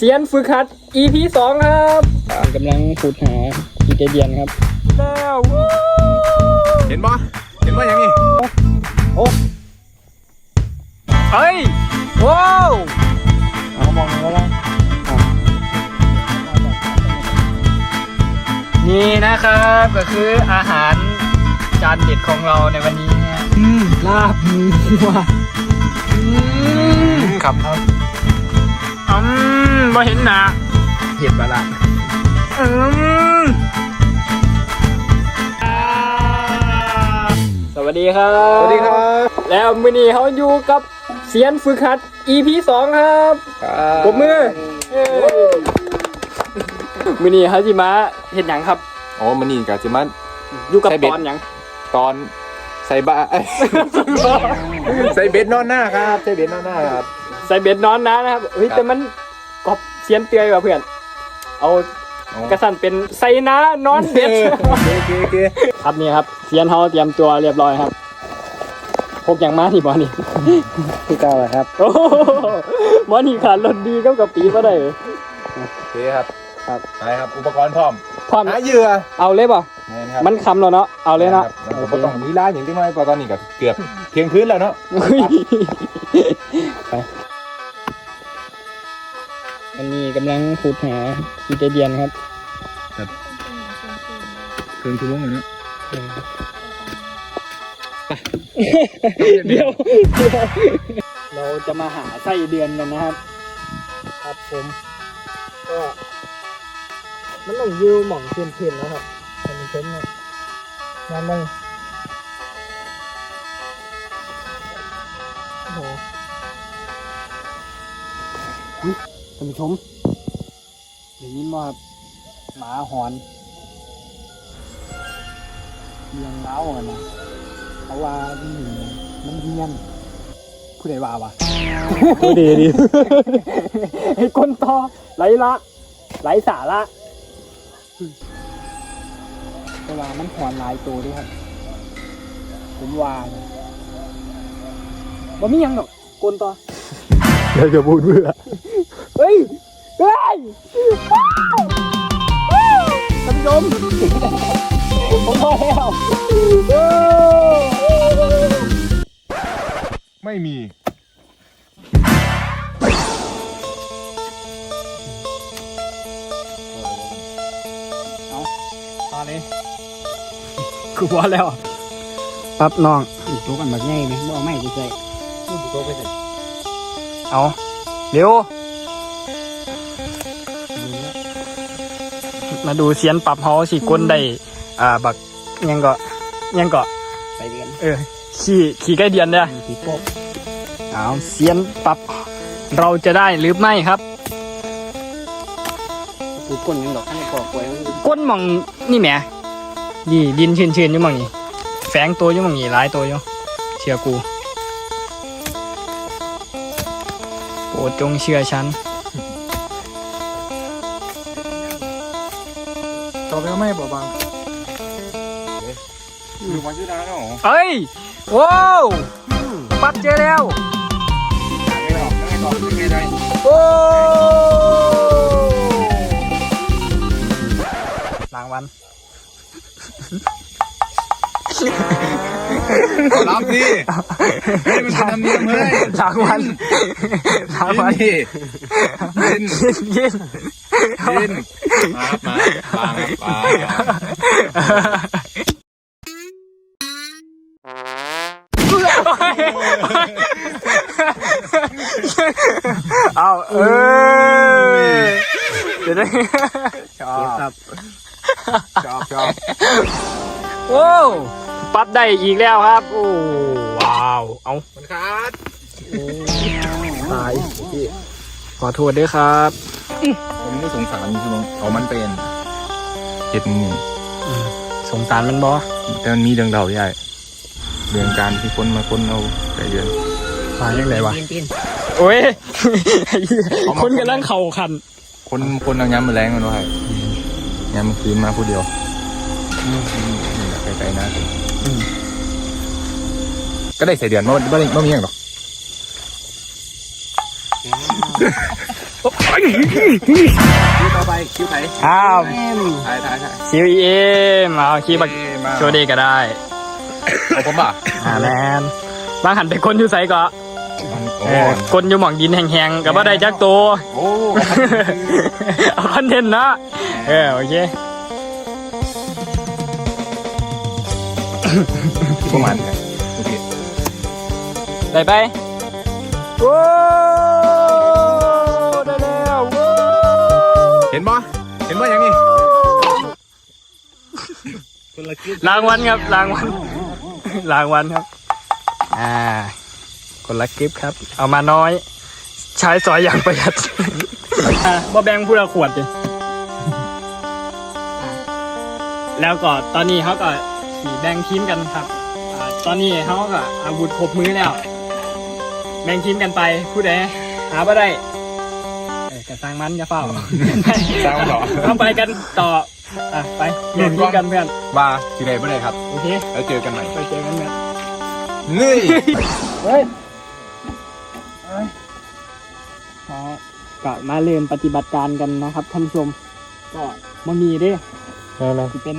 เซียนฝึกหัด EP สองครับกำลังขุดหากีเตเดียนครับแล้ววู้เห็นปะเห็นปะอย่างนี้เฮ้ยว้าวเอามองแล้วล่ะนี่นะครับก็คืออาหารจานเด็ดของเราในวันนี้นะอืมลาบหมูว่ะอืมครับ อืมบ่เห็นหนาเห็ดปลาละอืมอ่าสวัสดีครับ สวัสดีครับ แล้วมื้อนี้เขาอยู่กับเซียนฝึกหัด EP สองครับปรบมือเย้มื้อนี้เขาสิมาเฮ็ดหยังครับอ๋อมันนี่กะจิมัน อยู่กับใส่เบ็ตดอนหยังตอนใส่บะเอ้ยใส่เบ็ดนอนหน้าครับ ใส่เบ็ดนอนหน้าครับ ใส่เบ็ดนอนนะนะครับเฮ้ยครับแต่มันกอบเซียนเตือยว่ะเพื่อน เอาอ๋อกระสันเป็นใส่น้านอนเบ็ดโอเคโอเคโอเคครับนี่ครับเซียนเขาเตรียมตัวเรียบร้อยครับพกอย่างมาที่บอนี่ที่เก้าอะครับโอ้โหบอนี่ขาดรถดีก็กับปีมาได้เหรอโอเคครับครับไปครับอุปกรณ์พร้อมความหาเหยื่อเอาเลยป่ะแม่นครับมันคำแล้วเนาะเอาเลยเนาะครับแล้วก็ต้องมีร้านอย่างที่น้อยเพราะตอนนี้ก็เกือบเที่ยงคืนแล้วเนาะเฮ้ยไป อันนี้กำลังขุดหากีเตเดียนครับครึ่งชั่วโมงเลยเนาะเดี๋ยวเราจะมาหาไส้เดือนกันนะครับ ครับผมก็มันต้องยิวหม่องเพียนๆนะครับมันเป็นเช่นเนี่ยนั่นเลย ท่านผู้ชมเดี๋ยวนี้มาหมาหอนเลี้ยงเล้ากันนะเพราะว่าที่นี่มันเงียนผู้ใดว่าวะผู้ดีดีไอ้คนต่อไหลละไหลสาระเวลามันหอนหลายตัวด้วยครับผมว่านะบ่มีหยังหรอกกลต่อเดี๋ยวจะพูดเพื่อ เฮ้ย เฮ้ยว้าวว้าวท่านผู้ชมผมพอแล้วโอ้ไม่มีตอนนี้กูพอแล้วปั๊บน้องตัวกันแบบง่ายไหมบ่เอาไม่กูใส่เอาเร็ว มาดูเสียนปรับเฮาสิก้นได้อ่าบักยังก็ยังก็ใส่เดือนเออขี่ขี่ใกล้เดียนเนี่ยสีโป๊กเอาเสียนปรับ เราจะได้หรือไม่ครับกูก้นยังดอกให้กอกล้วยมันก้นหมองนี่แหมนี่ดินชื้นๆอยู่หมองนี้แฝงตัวอยู่หมองนี้หลายตัวอยู่เชื่อกูโปรดจงเชื่อฉัน ไปไม่บอกบางอยู่วันชื่อดาเนาะเอ้ยว้าวปัดเจอแล้วไม่ออกไม่ออกไม่ได้โอ้รางวัล รับดิเฮ้ยมันทำเนียมเฮ้ยรางวัลรางวัลนี่ยินยินยินมาครับมาบางครับบางเอาเอ้ยเดี๋ยวได้ชอบครับชอบชอบโอ้ ปัดได้อีกแล้วครับ โอ้ว้าว เอามันขาดตายขอโทษด้วยครับผมก็สงสารคือเอามันเป็นเห็ดนี่สงสารมันบอแต่มันมีเรื่องเราใหญ่เรื่องการที่คนมาคนเอาใจเดือนมาอย่างไรวะตีนตีนโอ้ยคนกำลังเข่าคัน คนคนเอาย้ำมาแรงมันไว้ย้ำคืนมาผู้เดียวนี่แหละไกลๆนะ ก็ได้ใส่เดือนเมื่อเมื่อมีอย่างหรอกโอ้คิวต่อไปคิวไหนอ้าวถ่ายถ่ายถ่ายคิวเอ็มเอาคีย์บักโชว์ดีก็ได้เอาผมป่ะอ่าแมนบางหันไปคนอยู่ใส่ก็โอ้เออคนอยู่หมองดินแห้งๆกับว่าได้จักตัวโอ้เอาคอนเทนต์เนาะเออโอเค ประมาณนี้โอเคได้ไปโว้ได้แล้วโว้เห็นปะเห็นปะอย่างนี้รางวัลครับรางวัลรางวัลครับ อ่า คนละคลิปครับ เอามาน้อย ใช้สอยอย่างประหยัดอะบ่แบ่งผู้ละขวดดิแล้วก็ตอนนี้เขาก็ สีแบ่งทีมกันครับอ่าตอนนี้เขาก็อาวุธครบมือแล้ว แบ่งทีมกันไปผู้ใดหาบ่ได้เออกระสังมันอย่าเฝ้าสร้างเหรอ ต้องไปกันต่ออะไปแบ่งทีมกันเพื่อนว่าที่ไหนไม่ได้ครับ โอเคแล้วเจอกันใหม่ไปเจอกันเพื่อนนี่เฮ้ยขอกะมาเริ่มปฏิบัติการกันนะครับท่านผู้ชมก็มันมีเด้ใช่ไหมที่เป็น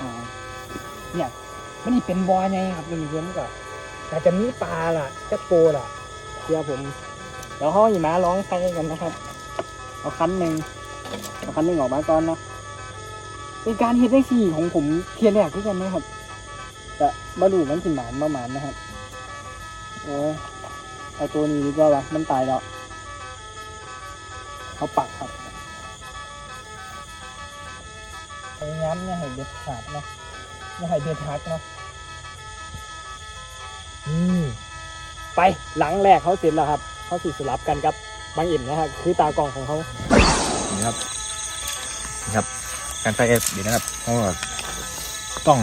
อ่า เนี่ย มันนี่เป็นบอไงครับท่านผู้ชมก็แต่จะมีปลาล่ะจะโปล่ะเชื่อผมเดี๋ยวเขาหิมาร้องใช้กันนะครับ เอาคันหนึ่งเอาคันหนึ่งออกมาก่อนนะเป็นการเฮ็ดได้สี่ของผมเทียนแรกด้วยกันนะครับ จะมาดูมันสิหมานประมาณนะครับโอ้เอาตัวนี้ดีกว่าวะมันตายแล้วเขาปักครับพยายามอย่าให้เด็ดขาดนะ อย่าให้เด็ดหักนะอืมไปหลังแรกเขาเสร็จแล้วครับเขาสิสลับกันกับบางอิ่มนะครับคือตากล้องของเขานี่ครับนี่ครับ การใช้เอสดีนะครับเพราะว่าต้อง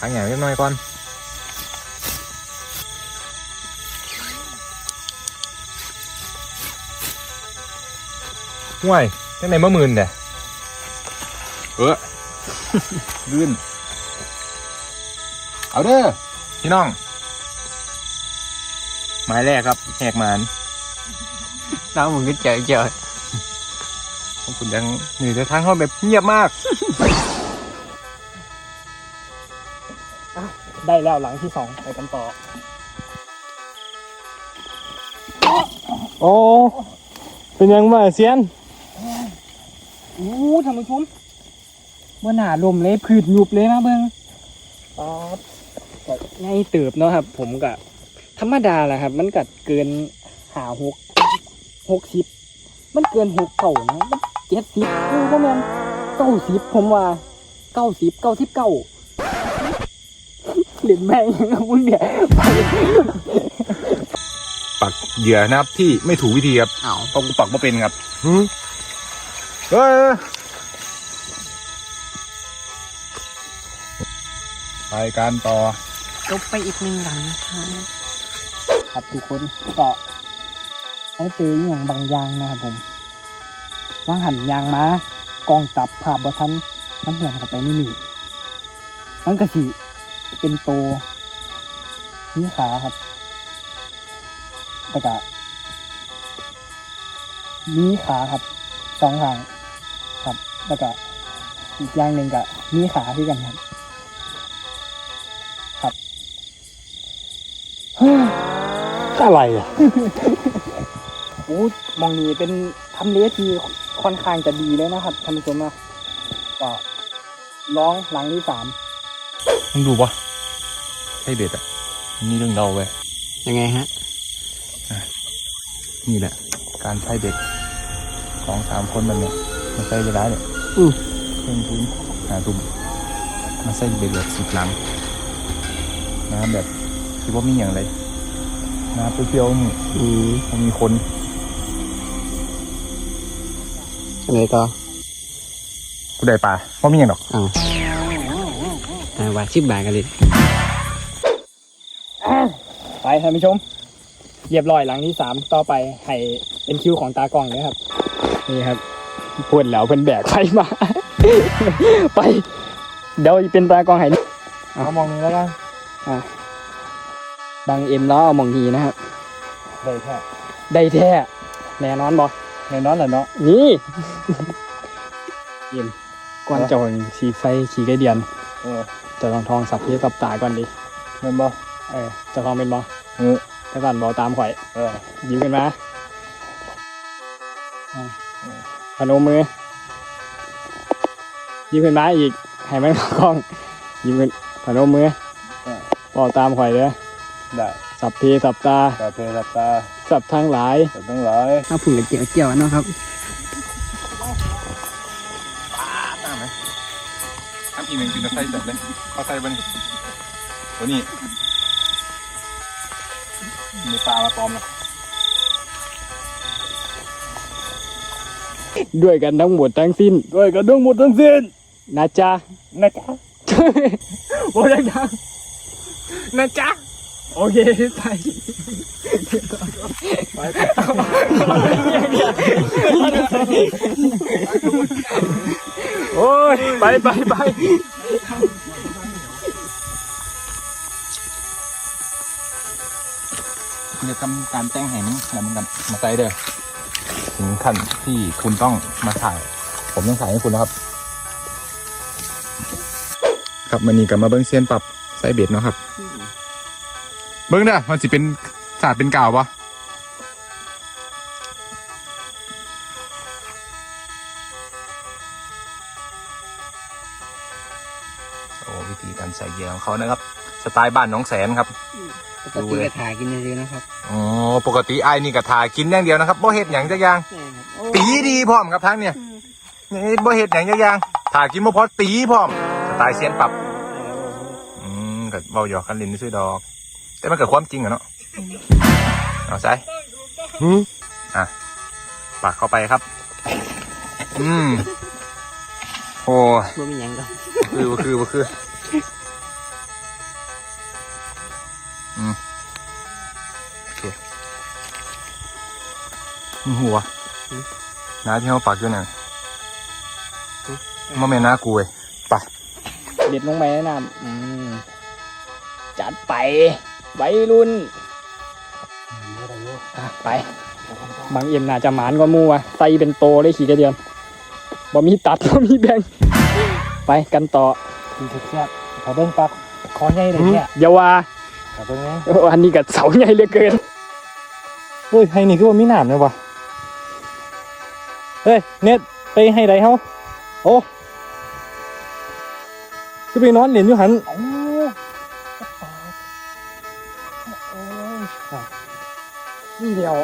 ทางอย่างเล็กน้อยก่อนห่วยจังไหนมะมื่นเด้เออลื่น เอาเด้อพี่น้อง หมายแรกครับแหกหมานน้ำมึงก็เจอเจอขอบคุณยังนี่แต่ทางเขาแบบเงียบมาก ได้แล้วหลังที่สองไปกันต่อ โอ้ เป็นยังมาเซียนอู้ท่านผู้ชมว่าหนาลมเลยผืดหยุบเลยนะเบิงป๊าบ ก็ง่ายเติบเนาะครับ ผมก็ธรรมดาแหละครับ มันกัดเกินหาหกหกสิบมันเกินหกเก่านะมันเจ็ดสิบเออประมาณเก้าสิบผมว่าเก้าสิบเก้าสิบเก้าเหรียญแม่งยังกับมึงเนี่ยไปปักเหยื่อนะครับที่ไม่ถูกวิธีครับเอาเพราะกูปักไม่เป็นครับเฮ้ยไปการต่อ จบไปอีกหนึ่งหลังครับครับทุกคนก็เขาเจออย่างบางอย่างนะครับผมว่างหันยางม้ากองตับผ่าบทันมันเหี่ยนเข้าไปนี่นี่มันก็สิเป็นโตนี่ขาครับแล้วก็มีขาครับสองทางครับแล้วก็อีกอย่างหนึ่งก็มีขาที่กันครับ อะไรอะโอ้มองนี้เป็นทำเลที่ค่อนข้างจะดีเลยนะครับท่านผู้ชมนะก็ร้องหลังที่สามมึงดูปะใช่เบ็ดอะนี่เรื่องเราเว้ยยังไงฮะนี่แหละ การใช้เบ็ดของสามคนมันเนี่ยมาใช้เวลาเนี่ยอืมเพิ่งพื้นหาตุ่มมาใช้เบ็ดแบบสิบหลังน้ำแบบคิดว่ามีอย่างไร น้ำเปรี้ยวๆนี่อืมมันมีคนยังไงต่อกูได้ปลาเพราะมีอย่างดอกเอาอ่าว่าชิบบาทกันเลยไปท่านผู้ชมเรียบร้อยหลังที่สามต่อไปให้เป็นคิวของตากล้องนะครับ นี่ครับพูดแล้วเพิ่นแบกไฟมา ไป เดี๋ยวเป็นตากล้องให้เอามองนี้แล้วกัน บางเอ็มล้อเอามองนีนะครับ ได้แค่ได้แท้แน่นอนบ่แน่นอนแหละเนาะนี่เย็นก่อนเจะสีไฟขี่ไกเดียนเออเจะลองทองสับเพสับตาก่อนดิแม่นบ่เออเจะลองเป็นบ่เออถ้าสั่นบ่ตามข่อยเออยิ้มกันมาอะพนมมือ ยิ้มขึ้นมาอีกให้มันเข้ากล้อง ยิ้มขึ้นพนมมือบอกตามข่อยเด้อ ได้สับเพสับตาตาเพลตา สับทั้งหลายแต่ต้องหลายถ้าผุ่นเกี่ยวเกี่ยวเนาะครับตามไหมทำอีกหนึ่งคือจะใส่แบบเลยเขาใส่บนตัวนี้มีปลามาปลอมนะด้วยกันทั้งหมดทั้งสิ้น ด้วยกันทั้งหมดทั้งสิ้นนะจ๊ะนะจ๊ะโอ้ยดังๆนะจ๊ะ โอเคไปโอ้ยไปไปไปเดี๋ยวทำการแต่งแห่งแล้วมันกันมาใส่เด้อถึงขั้นที่คุณต้องมาถ่าย ผมต้องถ่ายให้คุณนะครับ ครับมันนี่กับมาเบิ้งเซียนปรับใส่เบ็ดเนาะครับ เบิ้งเด้อมันสิเป็นสาดเป็นกาวปะโอ้วิธีการใส่เหยื่อของเขานะครับ สไตล์บ้านน้องแสนครับ ปกติก็ถ่ายกินเยอะๆนะครับอ๋อปกติไอ้ายนี่ก็ทากินอย่างเดียวนะครับบ่เห็ดหยังจักอย่าง ตีดีพร้อมครับทั้งเนี่ยนี่บ่เห็ดหยังจักอย่างทากินบ่พอตีพร้อมสไตล์เซียนปรับ อืมก็เบาหยอกกันลินซื้อดอก แต่มันเกิดความจริงอะเนาะเอาใส่หืมอะปักเข้าไปครับ อืมโอ้ยบ่มีหยังก็คือบ่คือบ่คืออืมโอเคนี่หัวน้าที่เขาปักอยู่เนี่ยมาเมนหน้ากูเว้ยไปเด็ดลงไปนะอืมจัดไป ไว้รุ่นอะไปบางเอ็มน่าจะหมานกว่าหมูอะใส่เป็นโตเลยขี่กระเดียนบ่มีตัดบ่มีแบ่งไปกันต่อดีสุดแซ่บขอเบิ้งปักคอใหญ่เลยเนี่ยอย่าว่าขอเบิ้งนะเอออันนี้กับเสาใหญ่เหลือเกินเฮ้ยให้นี่คือว่ามีหนามเลยวะเฮ้ยเน็ตไปให้ใดเฮาโอ้คือไปนอนเหรียญอยู่หัน เดียว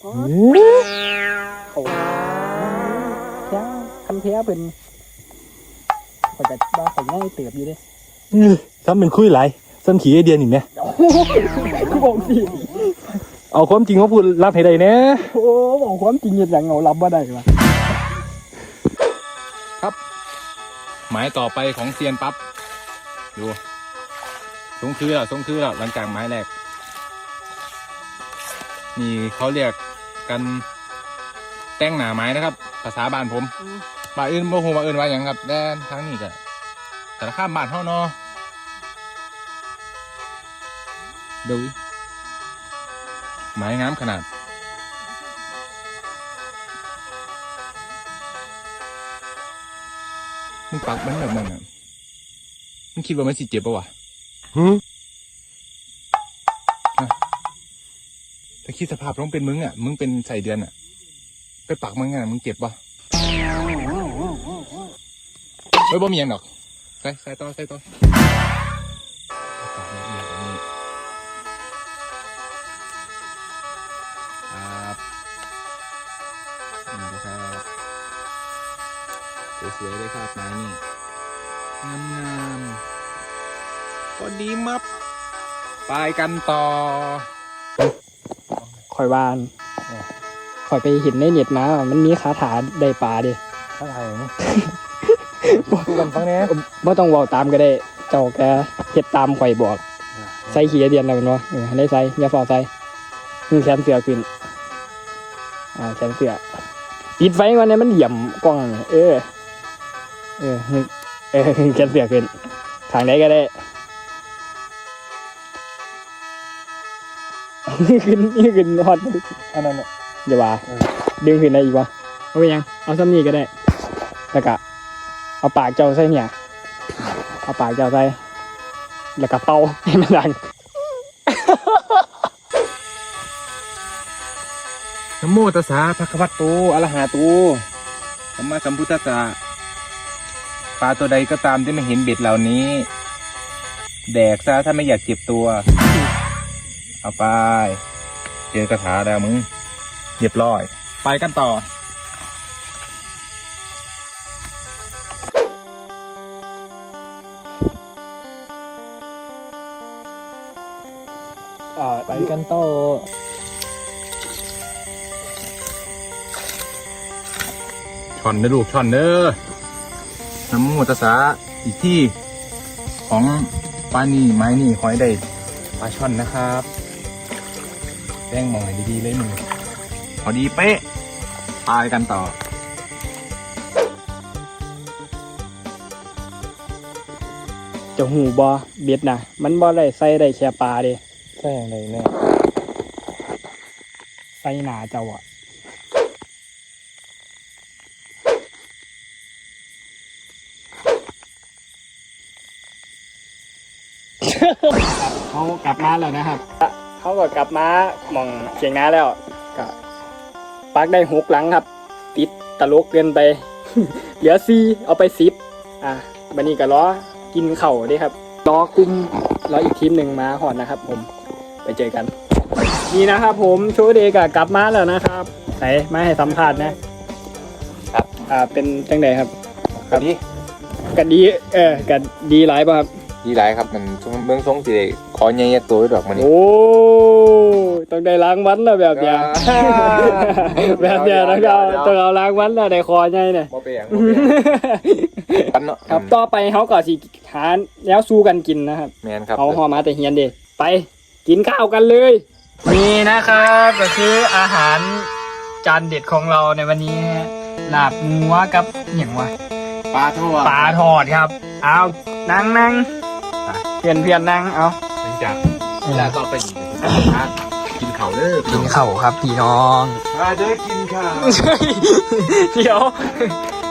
โอ้โอ้แค่คันเทียเป็นข่อยจะบ้าข่อยง่ายเติบอยู่เด้ยซ้ำเป็นคุยหลายซ้ำขี่ไอเดียนอีกเนี่ยคือบอกสิเอาความจริงมาพูดรับให้ได้เนี่ยโอ้บอกความจริงอย่างอย่างเอารับว่าได้ปะหมายต่อไปของเซียนปั๊บดูทรงคือแล้วทรงคือแล้วหลังจากไม้แรก นี่เขาเรียกกันแต่งหนาไม้นะครับ ภาษาบ้านผมบ้านอื่นบ่ฮู้ว่าเอื่นว่าหยังครับแต่ทางนี้ก็แต่ละข้ามบ้านเฮาเนาะดูดิไม้งามขนาด มึงปักมันแบบนั้นอะมึงคิดว่ามันสิเจ็บปะวะหื คิดสภาพต้องเป็นมึงอะ มึงเป็นใส่เดือนอะ ไปปักมึงอะมึงเจ็บปะเฮ้ยบ่มีหยังดอก ใส่ใส่ต่อใส่ต่อนครับนี่นะครับสวยๆเลยครับไม้นี่งามๆพอดีมับไปกันต่อ ข่อยวานข่อยไปเห็นในเน็ตมาว่ามันมีคาถาได้ปลาดิถ้าไทยนี่ดูกันฟังเนี่ยไม่ต้องเว่าตามก็ได้ เจ้าแกเฮ็ดตามข่อยบอก ใส่ขี้กระเดียนแล้วกันวะเออให้ได้ใส่อย่าฝ่าใส่มือแขนเสือขึ้น อ่าแขนเสือปิดไฟก่อนเนี่ยมันเหยี่ยมกล้อง เออ เออนึกเออแขนเสือขึ้นทางไหนก็ได้ ขึ้นนี่ขึ้นฮอตอันนั้นน่ะอย่าว่าดึงขึ้นได้อีกวะเอาไปยัง เอาซ้ำนี่ก็ได้แล้วก็เอาปากเจ้าใส่เนี่ย เอาปากเจ้าใส่แล้วก็เป่าให้มันดังนะโมตัสสะภะคะวะโตอะระหะโตสัมมาสัมพุทธัสสะปลาตัวใดก็ตามที่ไม่เห็นเบ็ดเหล่านี้ แดกซะถ้าไม่อยากเจ็บตัว เอาไป เจอกระถาแล้วมึงเรียบร้อย ไปกันต่ออ่าไปกันต่อช่อนเด้อลูกช่อนเด้อน้ำมูตสาอีกที่ของปลานี่ไม้นี่หอยได้ปลาช่อนนะครับ แป้งมองให้ดีๆเลยมึงพอดีเป๊ะไปกันต่อเจะหูบอเบ็ดนะมันบอได้ใส่ได้แค่ปลาเด้ใช่อย่างไรเนี่ยใส่หนาเจ้าอะเขากลับมาแล้วนะครับ เขาก็กลับมาหมองเชียงนาแล้วก็ปักได้หกหลังครับ ติดตลกเกินไป เหลือซีเอาไปซิปอะบันนี้ก็ล้อกินเข่าวเด้ครับล้อคุมล้ออีกทีมหนึ่งมาหอดนะครับ ผมไปเจอกัน นี่นะครับ ผมโชว์เดย์ก็กลับมาแล้วนะครับไหนมาให้สัมภาษณ์นะครับอ่าเป็นจังไดครับครับดีกันดี เออกันดีหลายป่ะครับ ดีหลายครับมันเบื้องทรงสิได้ขอใหญ่ๆตัวไว้ดอกมันนี่โอ้ต้องได้ล้างวันแล้วแบบเนี้ยแบบเนี้ยนะครับต้องเอาล้างวันแล้วได้คอใหญ่เนี่ยบ่เปียงบ่เปียงกันเนาะครับต่อไปเขาก็สิหาแนวสู้กันกินนะครับแมนครับเขาหอมาแต่เฮียนเดไปกินข้าวกันเลยนี่นะครับก็คืออาหารจานเด็ดของเราในวันนี้ฮะลาบงัวกับอย่างวะปลาทอดปลาทอดครับ เอานั่งนั่ง เพียนเพียนนั่งเอาหลังจากเวลาต่อไปอีกกินข้าวเด้อกินข้าวครับพี่น้องมาเด้อกินข้าวเดี๋ยว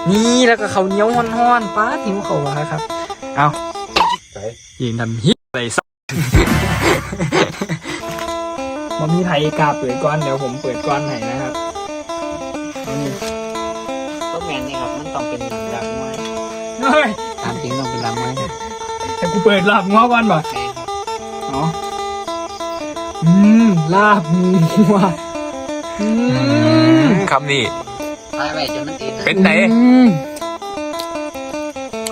นี่แล้วก็เขาวเหนียวห้อนๆป้าทิ้วเขาวะครับ เอาไปยืนทำฮิตอะไรสักมามีไทยกาเปิดก้อนเดี๋ยวผมเปิดก้อนให้นะครับนี่ต้นแมนนี่ครับมันต้องเป็นหลังดักไม้เฮ้ยตามจริงต้องเป็นหลังไม้ครับ แต่กูเปิดลาบง้อก่อนบ่แม่ครับเนาะอืมลาบงัวอืมคำนี้ตายไปจนมันติดนะเป็นไหนอืม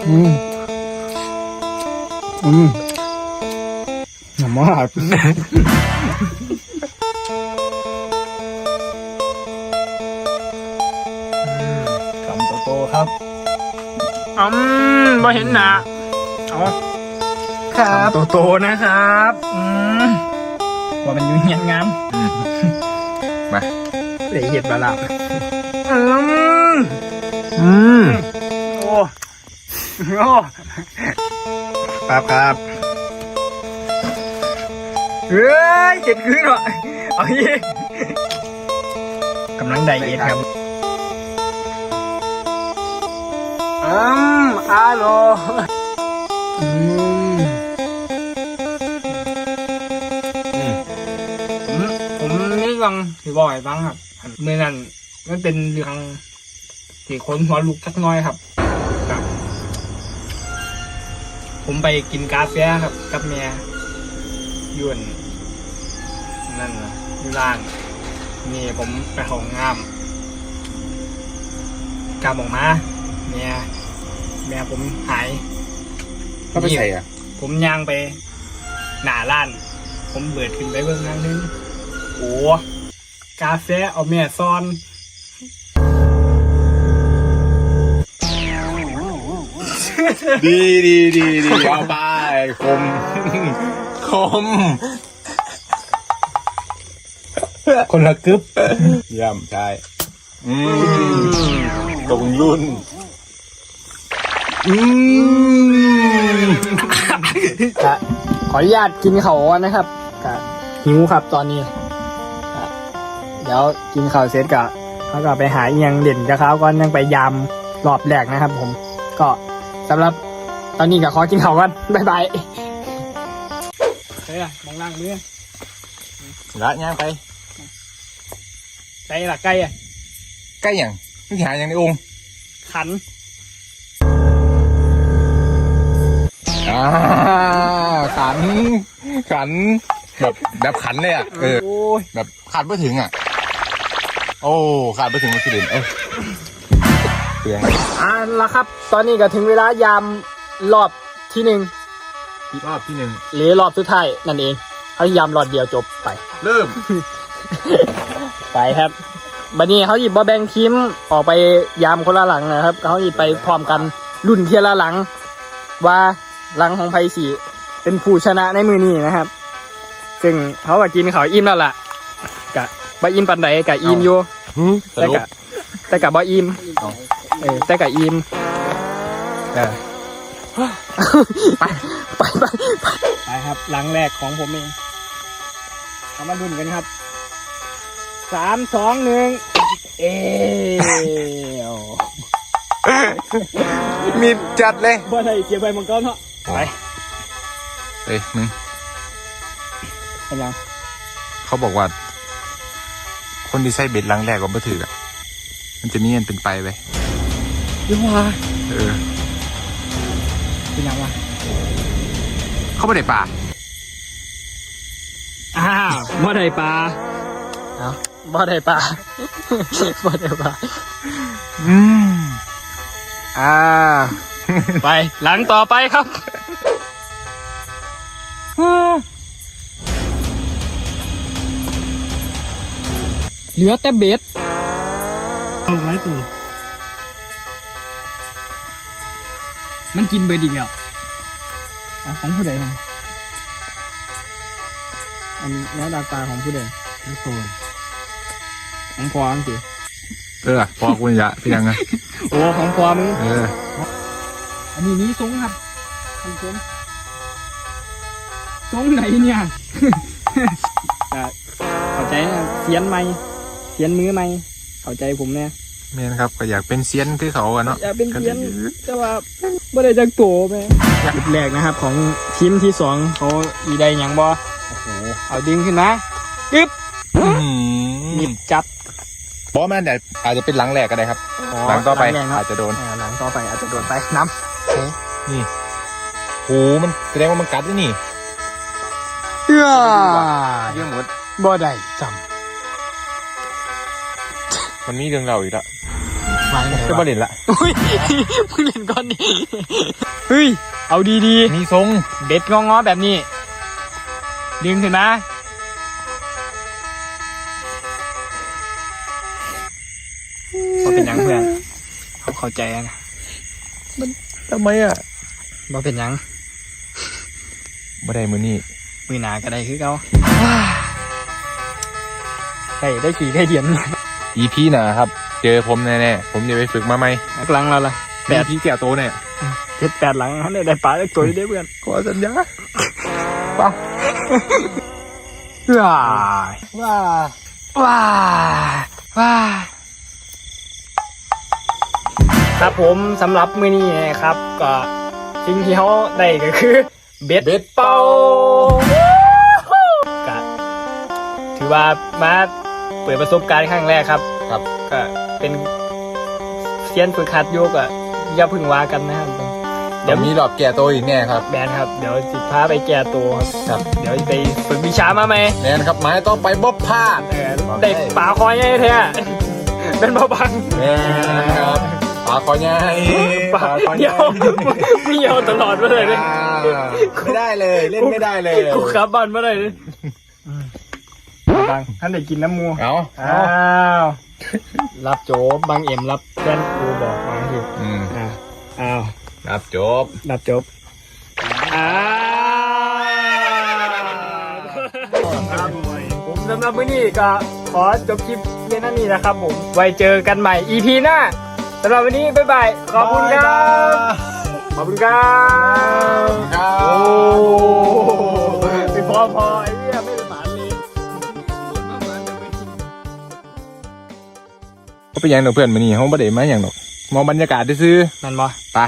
อืมอืมหอมมากคำโตๆครับอืมบ่เห็นหนาเอา ครับโตๆนะครับอืมว่ามันอยู่เงียนงามอืมมาเสียเห็ดบาลาบอืมอืมโอ้โอ้ครับครับเฮ้ยเจ็ดคืนเหรอเอาอีกกำลังไดเอทครับอืมอาโลอืม ยังถือบ่อยบ้างครับเมื่อนั้นมันเป็นเรื่องที่คนหัวลุกสักหน้อยครับครับ ผมไปกินกาแฟครับ กับเมียอยวนนั่นนะอยู่ร้านนี่ผมไปห้องน้ำกลับออกมาเมียเมียผมหายก็ไปใส่อะ ผมย่างไป หน้าร้าน ผมเบิดขึ้นไปเบื้องหน้านึงโอ้ กาแฟเอาเมียซ่อนดีดีดีดีเอาไปคม คม คนละกึบเยี่ยมใช่อืมตรงรุ่น อืมกะขออนุญาตกินเขาวก่อนนะครับกะหิวครับตอนนี้กะ เดี๋ยวกินข้าวเสร็จก็เขาก็ไปหาอิหยังเด่นจะเขาก่อนยังไปยามรอบแรกนะครับ ผม ก็สำหรับตอนนี้ก็ขอกินข้าวกันบ๊ายบายเฮ้ยล่ะมองล่างมือละย่างไปใจหลักไก่อะใกล้อย่างนี่หาอย่างในองค์ขันอ่าขันขันแบบแบบขันเลยอะเออโอ้ยแบบขาดไม่ถึงอะ โอ้ขาดไม่ถึงวัตถุดิบเออเปลืองอ่าละครับ ตอนนี้ก็ถึงเวลายามรอบที่หนึ่งรอบที่หนึ่งหรือรอบสุดท้ายนั่นเองเขายามรอบเดียวจบไป เริ่ม ไปครับบันนี้เขาหยิบมาแบ่งทีมออกไปยามคนละหลังนะครับเขาหยิบไปพร้อมกันรุ่นเทียละหลัง ว่าหลังของไพสีเป็นผู้ชนะในมือนี้นะครับ ซึ่งเขาก็กินเขาวอิ่มแล้วล่ะกะ บ่อิ่มปันใดกะอิ่มอยู่สแต่รุปกะแต่กะบ่อิ่มเออแต่กะอิ่มเออไปไปไปไปไปครับหลังแรกของผมเองเอามาดุนกันครับสามสองหนึ่งเอวมีจัดเลยบ่ได้เกี่ยวใบมังกรเนาะไปเอ้ยมึงเป็นยังเขาบอกว่า คนที่ใส่เบ็ดหลังแรกก็บ่ถืออะ มันจะมีเงินเป็นไปไปยังวะเออ เป็นยังวะเขาไม่ได้ป่าอ้าวบ่ได้ปลาเอ้าบ่ได้ปลาบ่ได้ปลาอืมอ่า ไปหลังต่อไปครับ เหลือแต่เบ็ดเอาไว้ตัวมันกินเบ็ดอีกแล้วเอาของผู้ใดมาอันนี้แล้วดาตาของผู้ใดทุกคนของพออังสิเออพอคุณยะพี่ยังไงโอ้ของพอมึงเออ อันนี้นี้ทรงครับท่านผู้ชมทรงไหนเนี่ยก็เข้าใจนะเสียนไหม เสียนมือไหมเข้าใจผมเนี่ยเมนครับก็อยากเป็นเซียนคือเขาอะเนาะอยากเป็นเสียนแต่ว่าไม่ได้จักโตแม่จุดแรกนะครับ ของทีมที่สองเขาอีได้หยังบ่โอ้โหเอาดึงขึ้นมาปึ๊บอื้อหหืยิอบจับบอกว่ามันอาจอาจจะเป็นหลังแรกก็ได้ครับ หลังต่อไปหลังแรกเนาะอาจจะโดนอ่าหลังต่อไปอาจจะโดนไปน้นี่โหมันแสดงว่ามันกัดด้วยนี่ำเอื้อเรื่องหมดบ่ได้จ มันมีเรื่องเราอีกแล้วำมาเลยก็ประเด็นละอุ้ยมึงเล่นก่อนดิเฮ้ย เอาดีมีทรงๆเบ็ดงอๆแบบนี้ ดึงขึ้นมาบ่เป็นหยังเพื่อนเขาเข้าใจนะทำไมอะบ่เป็นหยังบ่ได้มือนี่มือหนาก็ได้คือเขาได้ได้ขี่ได้เดียน อีพีหนาครับ เจอผมแน่ๆ ผมจะไปฝึกมาไหมหลังเราล่ะแปดพีแก่โตเนี่ยเพชรแปดหลังเขาได้ได้ปลาได้ตัวอยู่ได้เพื่อนขอสัญญาว้าว้าว้าว้าครับผมสำหรับมือนี้นะครับ ก็สิ่งที่เขาได้ก็คือ เบ็ดเบ็ดเป่าก็ถือว่ามา เปิดประสบการณ์ครั้งแรกครับ ครับ ก็เป็นเซียนฝึกหัดโยกอะอย่าเพึ่งว่ากันนะครับเดี๋ยวมีรอบแก่โตอีกแน่ครับ แบนครับ เดี๋ยวสิพาไปแก้ตัวครับ ครับเดี๋ยวไปฝึกวิชามาไหมแน่นครับไม้ต้องไปบ๊อบพลาด เออเด็กป่าคอยไงแท้เป็นเบาบังแน่ครับปลาคอใหญ่ป่าคอใหเดีญ่ยวมีเดียวตลอดมาเลยเนี่ยอ่าไม่ได้เลย เล่นไม่ได้เลย กูขับบ้านมาเลย บังท่านได้กินน้ำมูเอาอ้าวรับโจบบางเอ็มรับเพื่อนกูบอกมาอยู่อืมอ่าอ้าวรับจบรับจบอ้าวครับผมสำหรับมื้อนี้ก็ขอจบคลิปเพียงเท่านี้นะครับผมไว้เจอกันใหม่ EP หน้าสำหรับวันนี้บ๊ายบายขอบคุณครับขอบคุณครับครับโอ้ไปพอพอ ไปหยังดอกเพื่อนมื้อนี้เฮาบ่ได้มาหยังดอกมองบรรยากาศซื่อแมันบ่ ๆไป